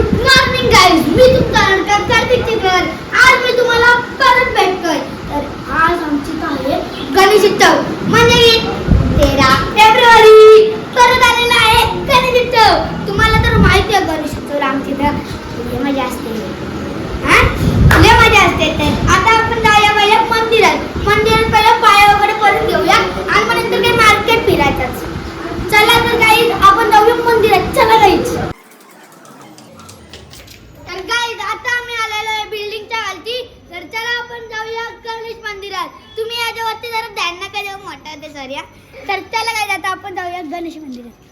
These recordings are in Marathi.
गुड मॉर्निंग गाईज मी तुमचा लडका कार्तिक चिकन आज मी तुम्हाला परत भेटतोय. तर आज आमची काय आहे गणेश उत्सव. म्हणजे तेरा फेब्रुवारी. परत आलेला आहे गणेश उत्सव. तुम्हाला तर माहिती आहे गणेश उत्सव आमची तर मजा असते. हा? लय मजा असते तर आता आपण जाऊया पहिले मंदिरात. मंदिरात पहिले पाया वगैरे करून घेऊया. आणि मग नंतर काही मार्केट फिरायचं. चला तर काही आपण जाऊया मंदिरात. चला जायचं तर गाईज आता आम्ही आलेलो आहे बिल्डिंगच्या खालती तर चला आपण जाऊया गणेश मंदिरात. तुम्ही याच्यावरती जरा ध्यान नका देऊ मोठा ते सर या तर चला काय जाता आपण जाऊया गणेश मंदिरात.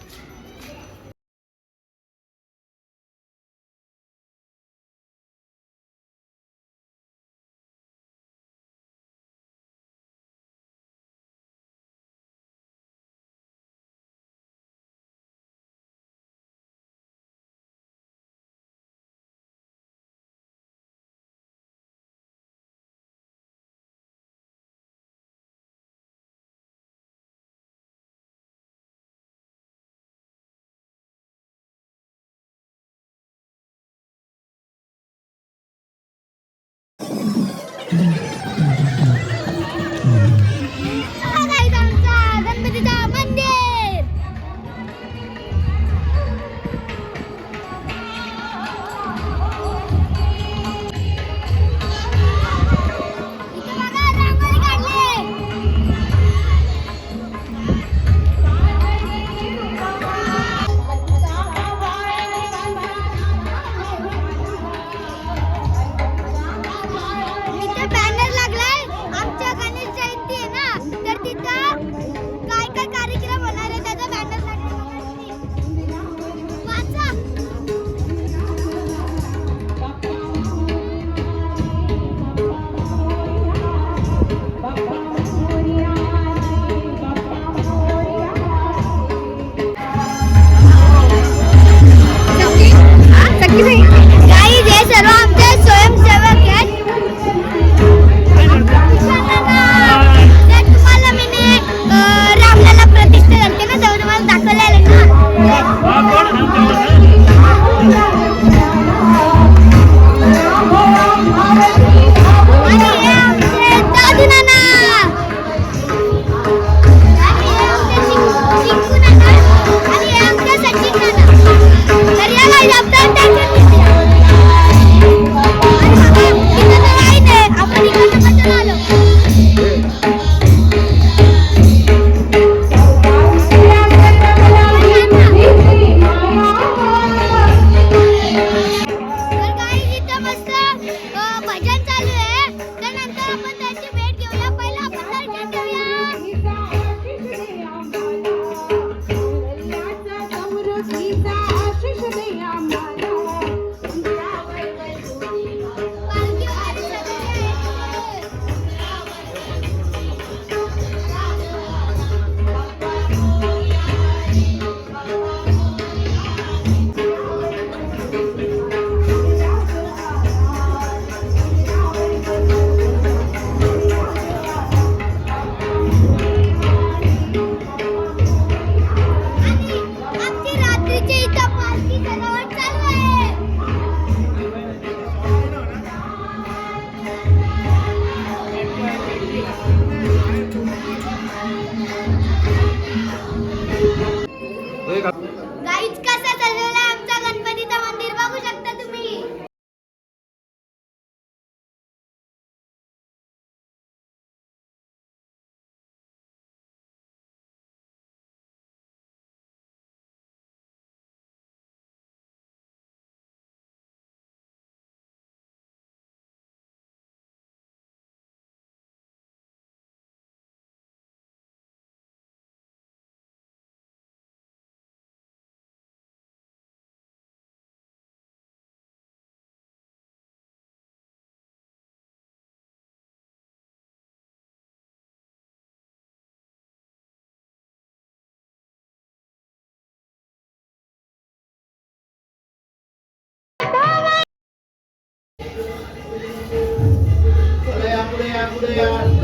या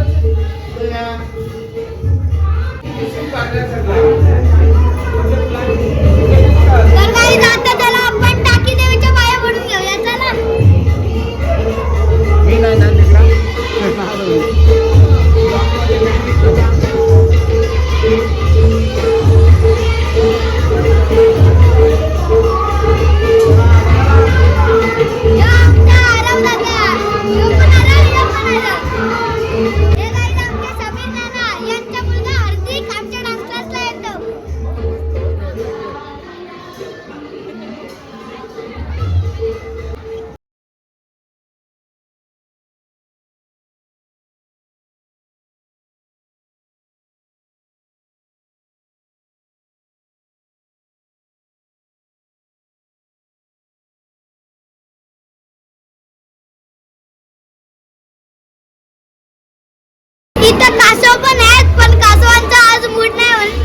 कासव पण आहेत पण कासवांचा आज मूड नाही म्हणून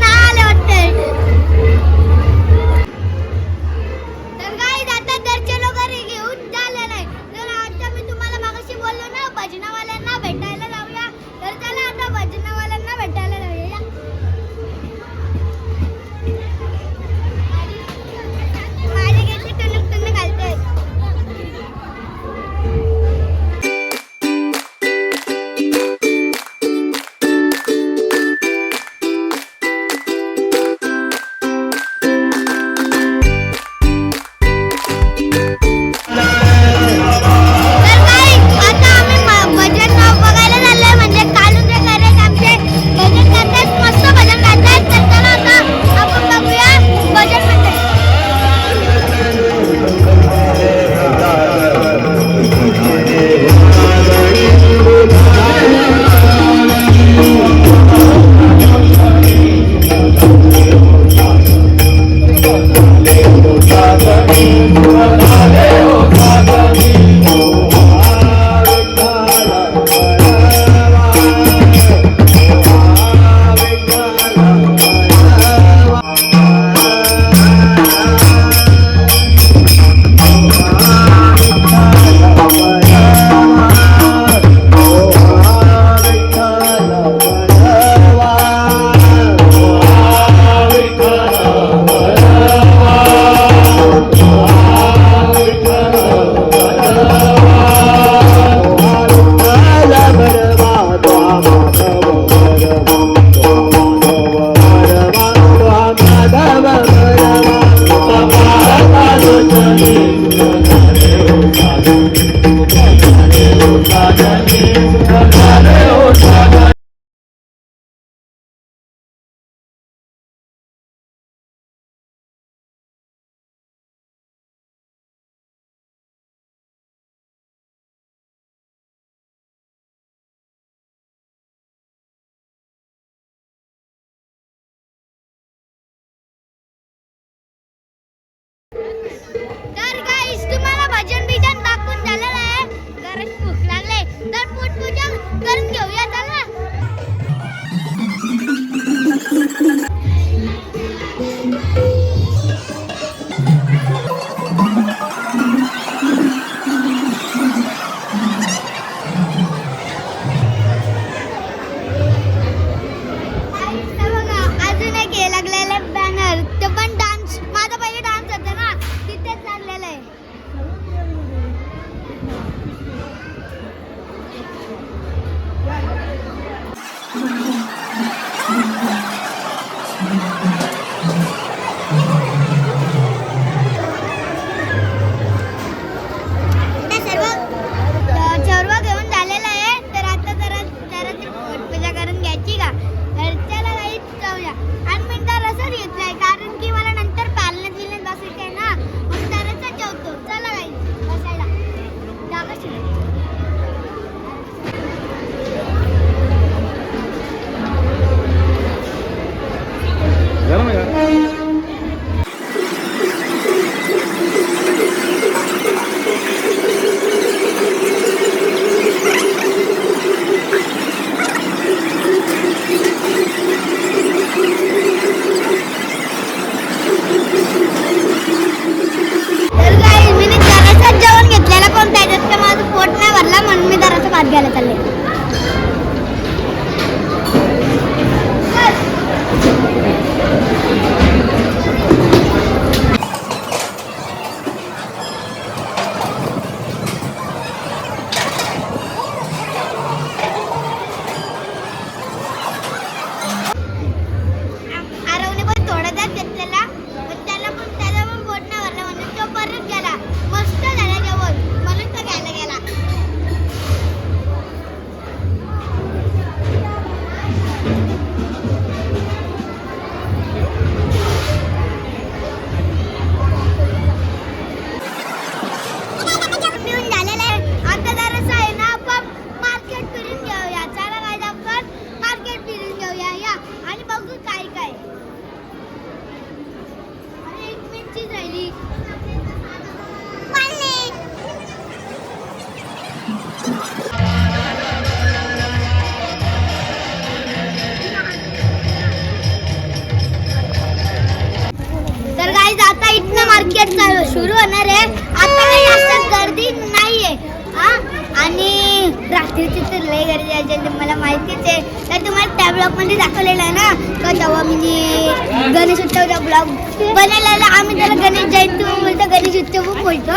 बनवलेला आम्ही त्याला गणेश जयंती बोलतो गणेश उत्सव बोलतो.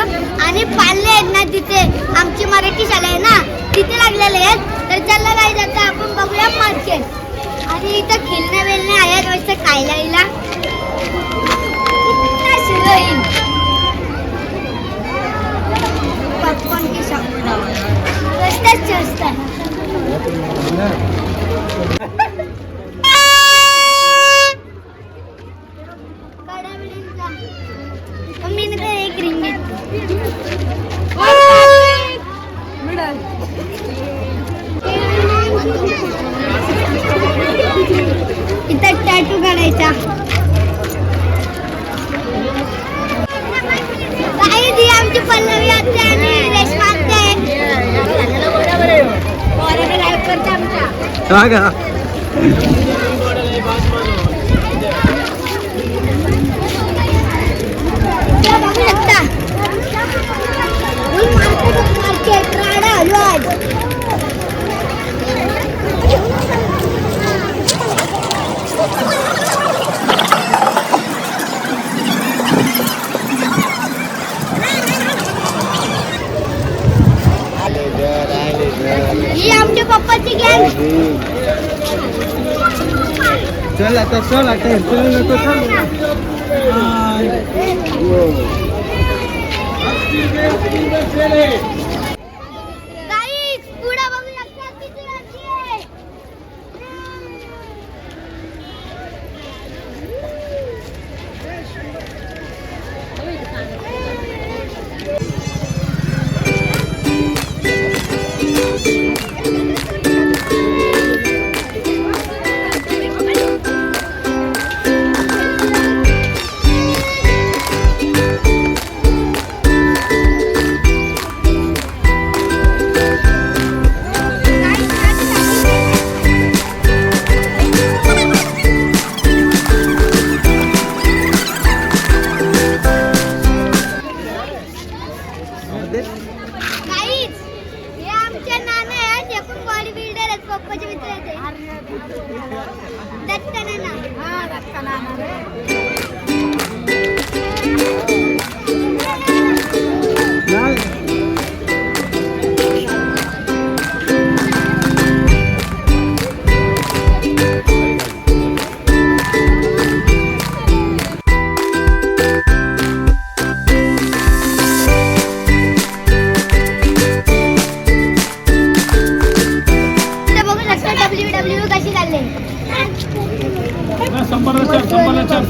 आणि पाल्ले आहेत ना तिथे आमची मराठी शाळा आहे ना तिथे लागलेले आहेत. तर चला काय जातं आपण बघूया मार्केट आणि इथं खेळणं वेळणं आहेत मस्त खायला आमच्या इथं बघू शकता ही मार्केट मार्केट राडा आलो आज ही आमच्या पप्पाची गॅंग चल आता चल आता चल नको चल गाईस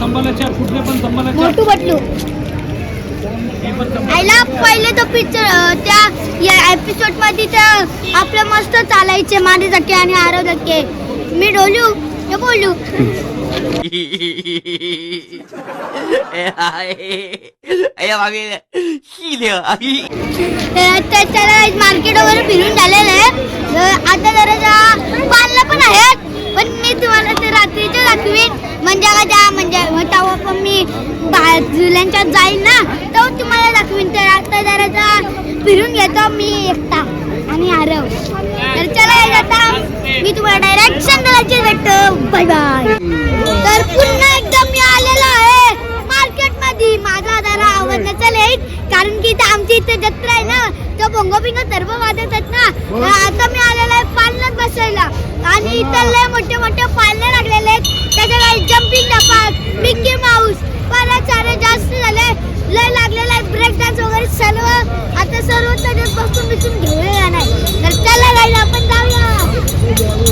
कुठले पण बटलू. हे पण. आईला पहिले तो पिक्चर त्या या एपिसोडमध्ये तर आपलं मस्त चालायचे माझे धक्के आणि आरव धक्के मी डोलू हे बोलू. अय्या मागे शिले आई तर तर त्याला मार्केट वगैरे फिरून झालेलं आहे. तर आता जरा पाळलं पण आहेत. पण मी तुम्हाला ते रात्रीचं दाखवीन. म्हणजे का त्या म्हणजे तेव्हा पण मी बाजूल्यांच्या जाईल ना तो तुम्हाला दाखवीन. तर आता जरा फिरून घेतो मी एकटा आणि आरव. तर चला आता मी तुम्हाला डायरेक्ट संध्याकाळची भेटतो. बाय बाय तर पुन्हा एकदा मी आलेलो आहे मार्केटमध्ये माझा जरा आवडण्याचा लेट कारण की इथे आमची इथे जत्रा आहे ना तो भोंगो बिंगो सर्व वाजत आहेत ना आता मी आलेलो आणि इथे लय मोठे मोठे पाळणे लागलेले आहेत. काही जम्पिंग टपाक मिक्की माऊस परत सारे जास्त झाले. लय लागलेले आहे ब्रेक डान्स वगैरे सर्व आता सर्व त्याच्यात बसून बिसून घेऊया नाही. तर चला गाईला आपण जाऊया.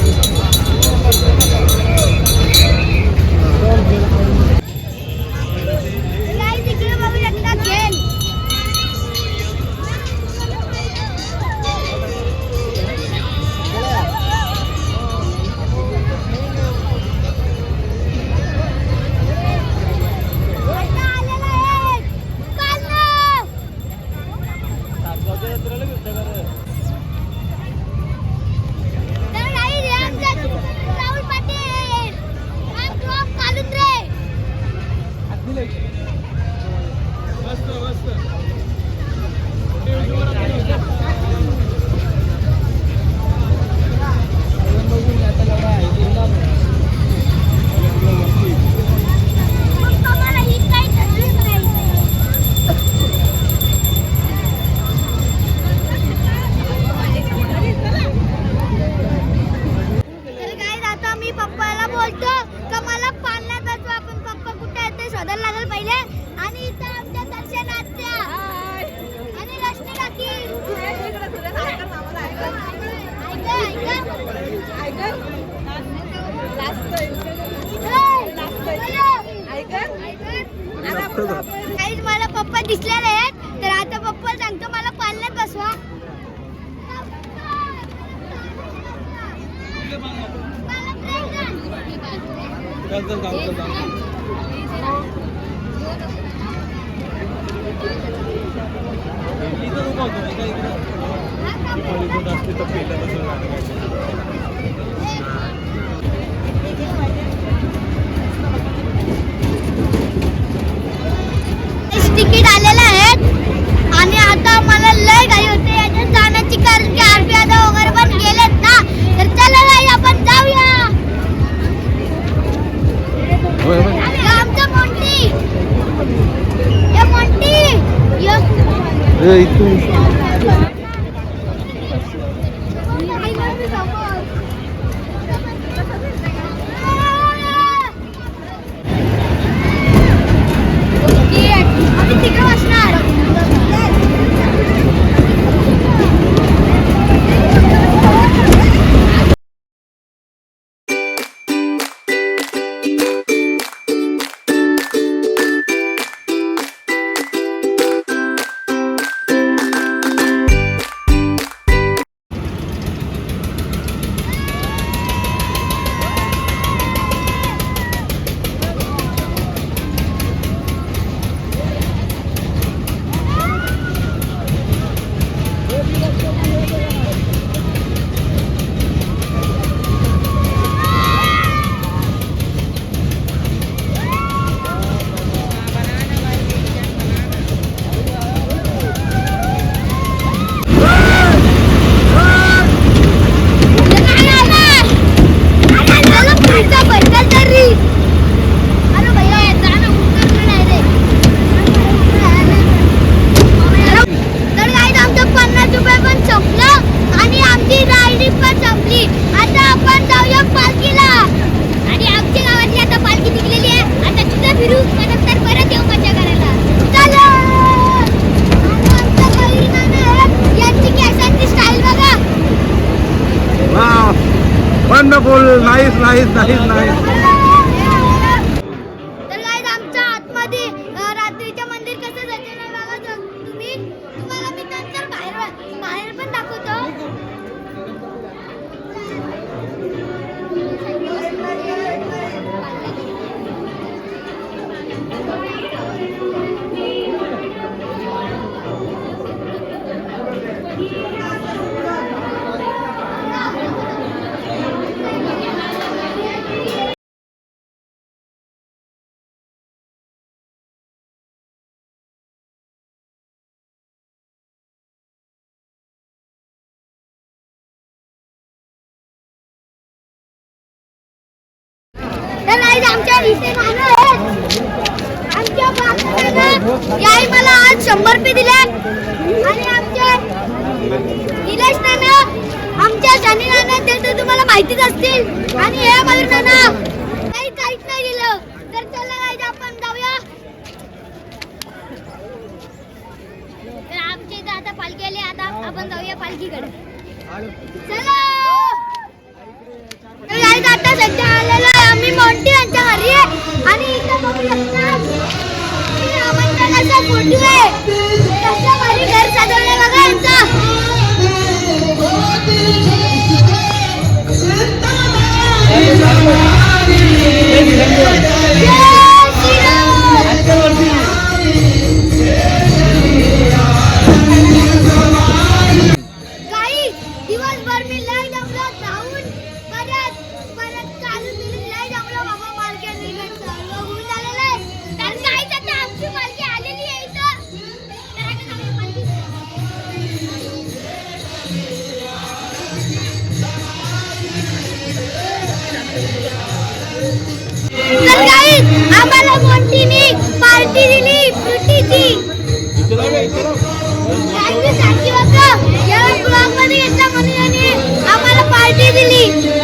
Sedikit Eita. आमच्या मला आज शंभर रुपये दिले आणि आमच्या निलेश आमच्या शनी नाना ते तर तुम्हाला माहितीच असतील. आणि हे मला नाना काही काहीच नाही दिलं. तर चला नाही आपण जाऊया. तर आता पालखी आली. आता आपण जाऊया पालखीकडे. चला! आम्ही मोंटी यांच्या घरी आहे. आणि টিভি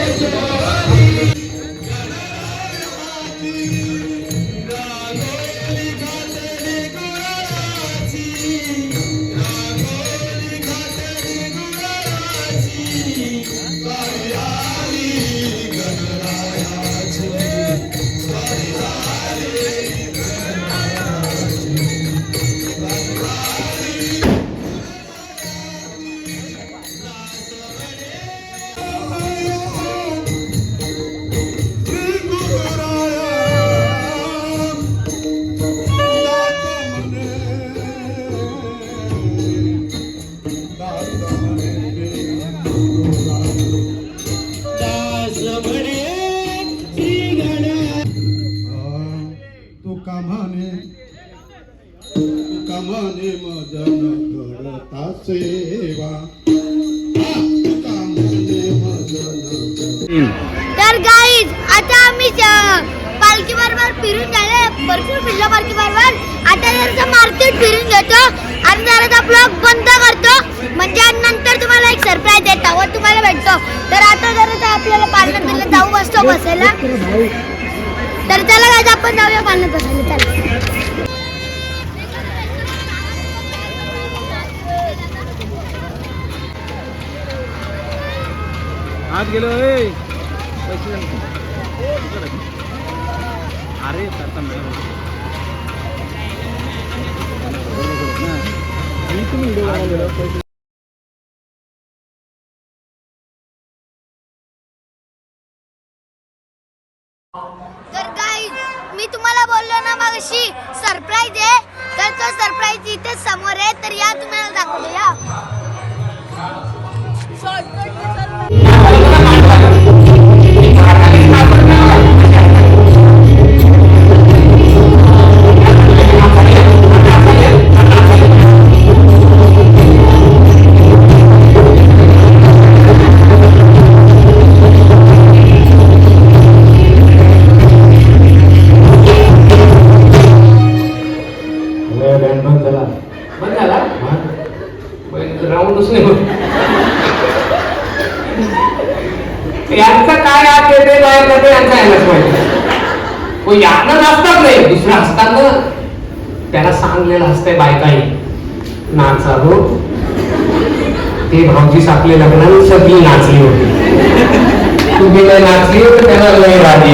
मने मदन करता सेवा. तर गाईज आता आम्ही पालखी बरोबर फिरून झाले भरपूर फिरलो पालखी बरोबर. आता जर मार्केट फिरून घेतो आणि जरा ब्लॉग बंद करतो. म्हणजे नंतर तुम्हाला एक सरप्राईज देतो व तुम्हाला भेटतो. तर आता जरा आपल्याला पालनात बिलनात जाऊ बसतो बसायला तर चला गाईज आपण जाऊया पालनात बसायला. चला. आत गेलो ए. पैसे. अरे मी तुम्ही पैसे तर गाईज मी तुम्हाला बोललो ना मग अशी सरप्राईज आहे. तर तो सरप्राईज इथे समोर आहे तर या तुम्हाला दाखवतो या. यांचं काय आत येते बाहेर जाते यांचा यायलाच पाहिजे हो यानं नसतात नाही दुसरं असताना त्याला सांगलेलं असतंय बायकाई नाचा हो ते भाऊजी आपले लग्नाने सगळी नाचली होती. तुम्ही नाही नाचली तर त्याला लय राग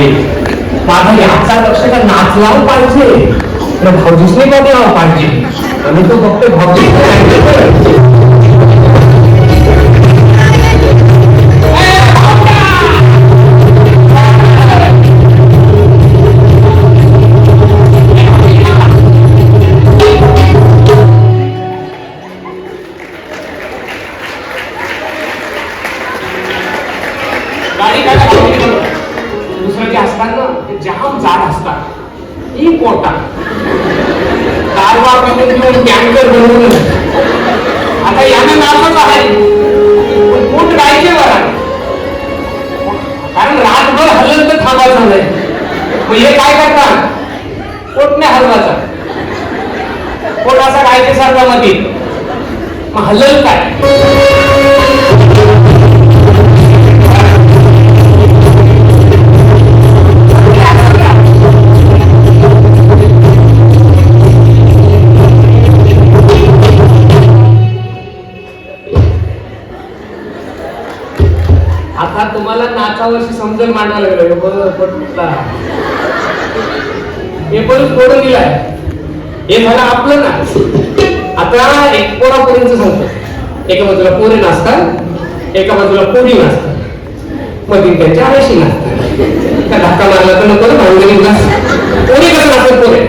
माझा याचा लक्ष का नाचला पाहिजे. तर नाही का द्यावा पाहिजे? आणि तो फक्त भाऊजी मग हे काय करतात पोट नाही हलवायचा. पोट असा ते सारखा मध्ये मग हलल काय? आता तुम्हाला नाचावरशी समजून मांडावं लागलं हे बघ, पटला. हे पण दिलाय? हे झालं आपलं नाच आता एक पोरापर्यंत सांगतो. एका बाजूला पोरे नाचतात एका बाजूला पोरी नाचतात. मधील त्यांच्या आळशी नाचतात. त्या धक्का मारला तर नको ना भांडणी नाच पोरी कसं नाचतात पोरे?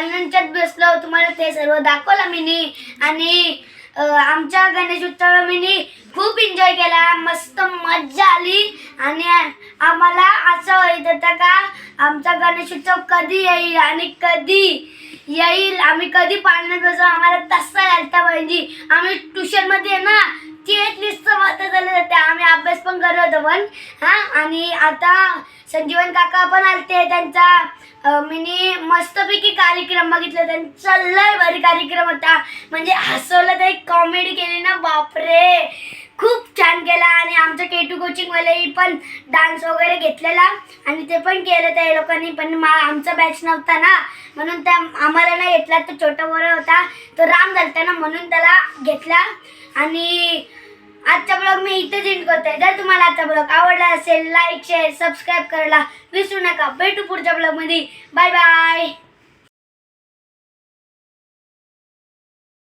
परत बसलो. तुम्हाला ते सर्व दाखवलं मी आणि आमच्या गणेश उत्सव मी खूप एन्जॉय केला. मस्त मज्जा आली. आणि आम्हाला असं होत होतं का आमचा गणेश उत्सव कधी येईल आणि कधी येईल? आम्ही कधी पाळण्यात बसू? आम्हाला तसा झालता पाहिजे. आम्ही ट्युशनमध्ये ना ना एक लिस्ट वाटत झालं जाते. आम्ही अभ्यास पण करत होतो पण. हा आणि आता संजीवन काका पण आलते. त्यांचा मिनी मस्तपैकी कार्यक्रम बघितला. त्यांचा लय भारी कार्यक्रम होता. म्हणजे हसवलं तर कॉमेडी केली ना बापरे! खूप छान केला. आणि आमचं के टू कोचिंगवालेही पण डान्स वगैरे घेतलेला. आणि ते पण केलं त्या लोकांनी. पण मा आमचा बॅच नव्हता ना. म्हणून त्या आम्हाला नाही घेतला. तो छोटा बरं होता. तो राम झालता ना म्हणून त्याला घेतला. आणि आजचा ब्लॉग मी इथेच एंड करते जर तुम्हाला आजचा ब्लॉग आवडला असेल लाईक शेअर सबस्क्राईब करायला विसरू नका. भेटू पुढच्या ब्लॉगमध्ये बाय बाय